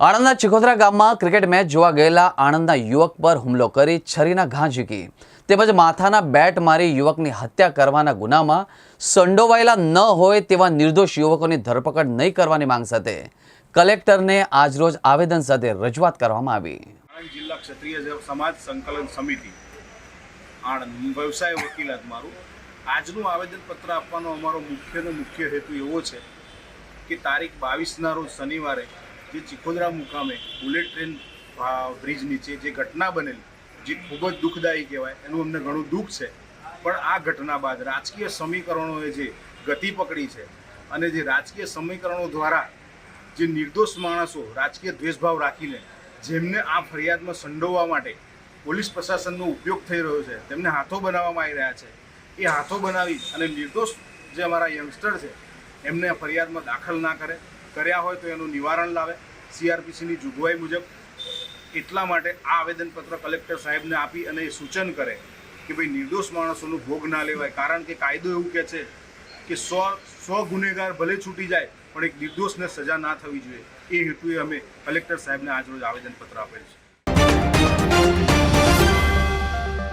આણંદના ચિખોદરા ગામમાં cricket match જોવા ગયેલા આણંદના યુવક પર હુમલો કરી છરીના ઘા ઝીકી. તેમજ માથાના બેટ મારી યુવકની હત્યા કરવાના ગુનામાં સંડોવાયેલા ન હોય તેવા નિર્દોષ યુવકોની ધરપકડ નહીં કરવાની માંગ સાથે કલેક્ટરને આજરોજ આવેદન સાથે રજૂઆત કરવામાં આવી. આણંદ જિલ્લા ક્ષત્રિય સમાજ સંકલન સમિતિ, આણંદ વ્યવસાય વકીલાત મારું. આજનું આવેદનપત્ર આપવાનો અમારો મુખ્યનો મુખ્ય હેતુ એવો છે કે તારીખ બાવીસના રોજ શનિવારે જે ચિખોદરા મુકામે બુલેટ ટ્રેન બ્રિજ નીચે જે ઘટના બનેલી, જે ખૂબ જ દુઃખદાયી કહેવાય, એનું અમને ઘણું દુઃખ છે. પણ આ ઘટના બાદ રાજકીય સમીકરણોએ જે ગતિ પકડી છે અને જે રાજકીય સમીકરણો દ્વારા જે નિર્દોષ માણસો રાજકીય દ્વેષભાવ રાખીને જેમને આ ફરિયાદમાં સંડોવવા માટે પોલીસ પ્રશાસનનો ઉપયોગ થઈ રહ્યો છે, તેમને હાથો બનાવવામાં આવી રહ્યા છે, એ હાથો બનાવી અને નિર્દોષ જે અમારા યંગસ્ટર છે, એમને ફરિયાદમાં દાખલ ના કરે. કર્યા હોય તો એનું નિવારણ લાવે. સીઆરપીસીની જોગવાઈ મુજબ એટલા માટે આ આવેદનપત્ર કલેક્ટર સાહેબને આપી અને એ સૂચન કરે કે ભાઈ નિર્દોષ માણસોનો ભોગ ના લેવાય. કારણ કે કાયદો એવું કહે છે કે સો સો ગુનેગાર ભલે છૂટી જાય, પણ એક નિર્દોષને સજા ના થવી જોઈએ. એ હેતુએ અમે કલેક્ટર સાહેબને આજરોજ આવેદનપત્ર આપેલ છે.